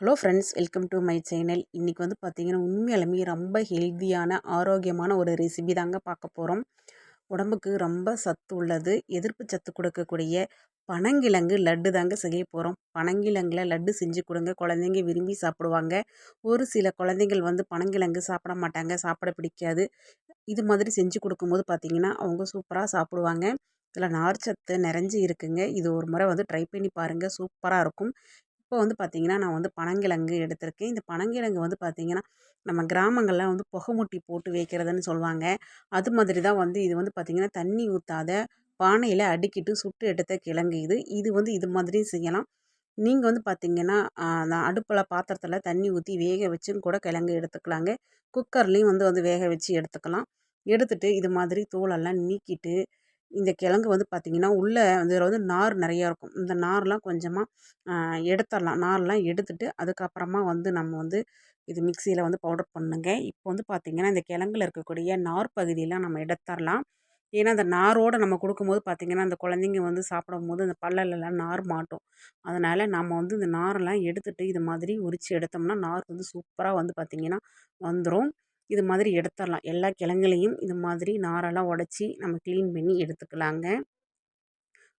Hello friends welcome to my channel. இன்றைக்கி வந்து பார்த்திங்கன்னா உண்மையாலுமே ரொம்ப ஹெல்த்தியான ஆரோக்கியமான ஒரு ரெசிபி தாங்க பார்க்க போகிறோம் உடம்புக்கு ரொம்ப சத்து உள்ளது. எதிர்ப்பு சத்து கொடுக்கக்கூடிய பனங்கிழங்கு லட்டு தாங்க செய்ய போகிறோம் பனங்கிழங்கில் லட்டு செஞ்சு கொடுங்க. குழந்தைங்க விரும்பி சாப்பிடுவாங்க. ஒரு சில குழந்தைகள் வந்து பனங்கிழங்கு சாப்பிட மாட்டாங்க. சாப்பிட பிடிக்காது. இது மாதிரி செஞ்சு கொடுக்கும்போது பார்த்திங்கன்னா அவங்க சூப்பராக சாப்பிடுவாங்க. இதில் நார்ச்சத்து நிறைஞ்சி இருக்குங்க. இது ஒரு முறை வந்து ட்ரை பண்ணி பாருங்கள் சூப்பராக இருக்கும். இப்போ வந்து பார்த்திங்கன்னா நான் வந்து பனங்கிழங்கு எடுத்திருக்கேன். இந்த பனங்கிழங்கு வந்து பார்த்திங்கன்னா நம்ம கிராமங்களில் வந்து புகைமுட்டி போட்டு வைக்கிறதுன்னு சொல்லுவாங்க. அது மாதிரி தான் வந்து இது வந்து பார்த்திங்கன்னா தண்ணி ஊற்றாத பானையில் அடுக்கிட்டு சுட்டு எடுத்த கிழங்கு இது. இது வந்து இது மாதிரியும் செய்யலாம். நீங்கள் வந்து பார்த்திங்கன்னா அடுப்பில் பாத்திரத்தில் தண்ணி ஊற்றி வேக வச்சும் கூட கிழங்கு எடுத்துக்கலாங்க. குக்கர்லேயும் வந்து வந்து வேக வச்சு எடுத்துக்கலாம். எடுத்துகிட்டு இது மாதிரி தோலெல்லாம் நீக்கிட்டு இந்த கிழங்கு வந்து பார்த்திங்கன்னா உள்ளே இதில் வந்து நார் நிறையா இருக்கும். இந்த நார்லாம் கொஞ்சமாக எடுத்துடலாம். நார்லாம் எடுத்துட்டு அதுக்கப்புறமா வந்து நம்ம வந்து இது மிக்சியில் வந்து பவுடர் பண்ணுங்க. இப்போ வந்து பார்த்திங்கன்னா இந்த கிழங்குல இருக்கக்கூடிய நார் பகுதியெலாம் நம்ம எடுத்துடலாம். ஏன்னா அந்த நாரோடு நம்ம கொடுக்கும்போது பார்த்திங்கன்னா அந்த குழந்தைங்க வந்து சாப்பிடும்போது அந்த பல்லலெல்லாம் நார் மாட்டும். அதனால் நம்ம வந்து இந்த நாரெல்லாம் எடுத்துகிட்டு இது மாதிரி உரித்து எடுத்தோம்னா நார் வந்து சூப்பராக வந்து பார்த்திங்கன்னா வந்துடும் இது மாதிரி எடுத்துடலாம் எல்லா கிழங்குலையும் இது மாதிரி நாரெல்லாம் உடச்சி நம்ம க்ளீன் பண்ணி எடுத்துக்கலாங்க.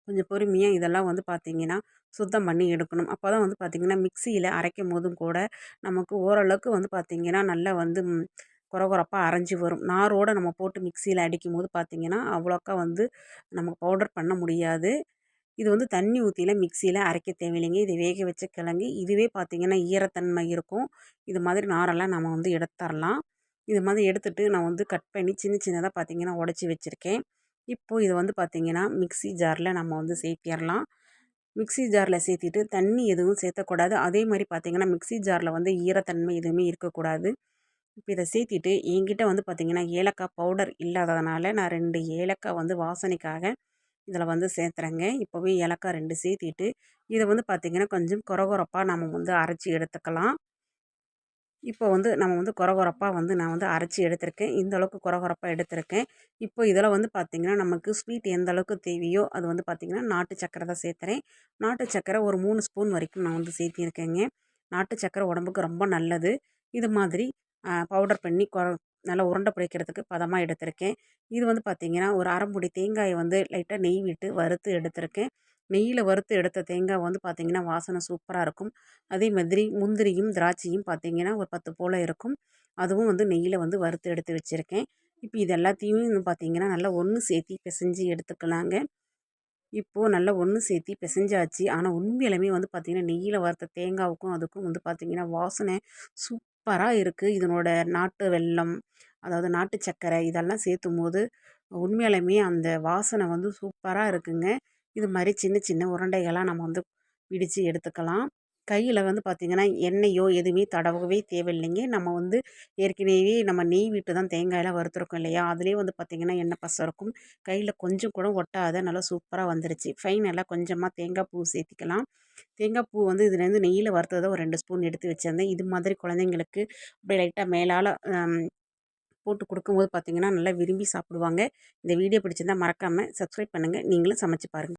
கொஞ்சம் பொறுமையாக இதெல்லாம் வந்து பார்த்திங்கன்னா சுத்தம் பண்ணி எடுக்கணும். அப்போ தான் வந்து பார்த்திங்கன்னா மிக்சியில் அரைக்கும் போதும் கூட நமக்கு ஓரளவுக்கு வந்து பார்த்திங்கன்னா நல்லா வந்து குறகுறப்பாக அரைஞ்சி வரும். நாரோடு நம்ம போட்டு மிக்சியில் அடிக்கும் போது பார்த்திங்கன்னா அவ்வளோக்கா வந்து நமக்கு பவுடர் பண்ண முடியாது. இது வந்து தண்ணி ஊற்றியில் மிக்சியில் அரைக்க தேவையில்லைங்க. இது வேக வச்ச கிழங்கு. இதுவே பார்த்திங்கன்னா ஈரத்தன்மை இருக்கும். இது மாதிரி நாரெல்லாம் நம்ம வந்து எடுத்துடலாம் இது மாதிரி எடுத்துகிட்டு நான் வந்து கட் பண்ணி சின்ன சின்னதாக பார்த்திங்கன்னா உடச்சி வச்சுருக்கேன். இப்போது இதை வந்து பார்த்திங்கன்னா மிக்சி ஜாரில் நம்ம வந்து சேர்த்திடலாம் மிக்சி ஜாரில் சேர்த்திட்டு தண்ணி எதுவும் சேர்த்தக்கூடாது. அதே மாதிரி பார்த்திங்கன்னா மிக்சி ஜாரில் வந்து ஈரத்தன்மை எதுவுமே இருக்கக்கூடாது. இப்போ இதை சேர்த்திட்டு என்கிட்ட வந்து பார்த்திங்கன்னா ஏலக்காய் பவுடர் இல்லாததுனால நான் ரெண்டு ஏலக்காய் வந்து வாசனைக்காக இதில் வந்து சேர்த்துறேங்க. இப்போவே ஏலக்காய் ரெண்டு சேர்த்திட்டு இதை வந்து பார்த்திங்கன்னா கொஞ்சம் குறகுறப்பாக நம்ம வந்து அரைச்சி எடுத்துக்கலாம். இப்போ வந்து நம்ம வந்து குறகுறப்பாக வந்து நான் வந்து அரைச்சி எடுத்திருக்கேன். இந்த அளவுக்கு குறகுறப்பாக எடுத்திருக்கேன். இப்போ இதில் வந்து பார்த்திங்கன்னா நமக்கு ஸ்வீட் எந்த அளவுக்கு தேவையோ அது வந்து பார்த்திங்கன்னா நாட்டு சக்கரை தான் சேர்த்துறேன். நாட்டு சக்கரை ஒரு மூணு ஸ்பூன் வரைக்கும் நான் வந்து சேர்த்திருக்கேங்க. நாட்டு சக்கரை உடம்புக்கு ரொம்ப நல்லது. இது மாதிரி பவுடர் பண்ணி கொ நல்லா உருண்டை பிடிக்கிறதுக்கு பதமாக எடுத்திருக்கேன். இது வந்து பார்த்திங்கன்னா ஒரு அரைமுடி தேங்காயை வந்து லைட்டாக நெய் விட்டு வறுத்து எடுத்திருக்கேன். நெய்யில் வறுத்து எடுத்த தேங்காய் வந்து பார்த்திங்கன்னா வாசனை சூப்பராக இருக்கும். அதே மாதிரி முந்திரியும் திராட்சையும் பார்த்திங்கன்னா ஒரு பத்து போல் இருக்கும். அதுவும் வந்து நெய்யில் வந்து வறுத்து எடுத்து வச்சுருக்கேன். இப்போ இது எல்லாத்தையும் பார்த்திங்கன்னா நல்லா ஒன்று சேர்த்தி பிசைஞ்சு எடுத்துக்கலாங்க. இப்போது நல்லா ஒன்று சேர்த்தி பிசைஞ்சாச்சு. ஆனால் உண்மையிலுமே வந்து பார்த்திங்கன்னா நெய்யில் வறுத்த தேங்காவுக்கும் அதுக்கும் வந்து பார்த்திங்கன்னா வாசனை சூப்பராக இருக்குது இதனோட நாட்டு வெல்லம் அதாவது நாட்டு சர்க்கரை இதெல்லாம் சேர்த்தும் போது உண்மையாலுமே அந்த வாசனை வந்து சூப்பராக இருக்குங்க. இது மாதிரி சின்ன சின்ன உருண்டைகளாக நம்ம வந்து பிடித்து எடுத்துக்கலாம். கையில் வந்து பார்த்திங்கன்னா எண்ணெயோ எதுவுமே தடவவே தேவையில்லைங்க. நம்ம வந்து ஏற்கனவே நம்ம நெய் விட்டு தான் தேங்காயெல்லாம் வறுத்துருக்கோம் இல்லையா? அதுலேயே வந்து பார்த்திங்கன்னா எண்ணெய் பசம் இருக்கும். கையில் கொஞ்சம் கூட ஒட்டாத நல்லா சூப்பராக வந்துருச்சு. ஃபைனலாக கொஞ்சமாக தேங்காய் பூ சேர்த்திக்கலாம். தேங்காய் பூ வந்து இதுலேருந்து நெய்யில் வறுத்ததை ஒரு ரெண்டு ஸ்பூன் எடுத்து வச்சுருந்தேன். இது மாதிரி குழந்தைங்களுக்கு அப்படியே லைட்டாக மேலால் போட்டு கொடுக்கும்போது பார்த்திங்கன்னா நல்லா விரும்பி சாப்பிடுவாங்க. இந்த வீடியோ பிடிச்சிருந்தால் மறக்காமல் சப்ஸ்கிரைப் பண்ணுங்கள் நீங்களும் சமைச்சு பாருங்கள்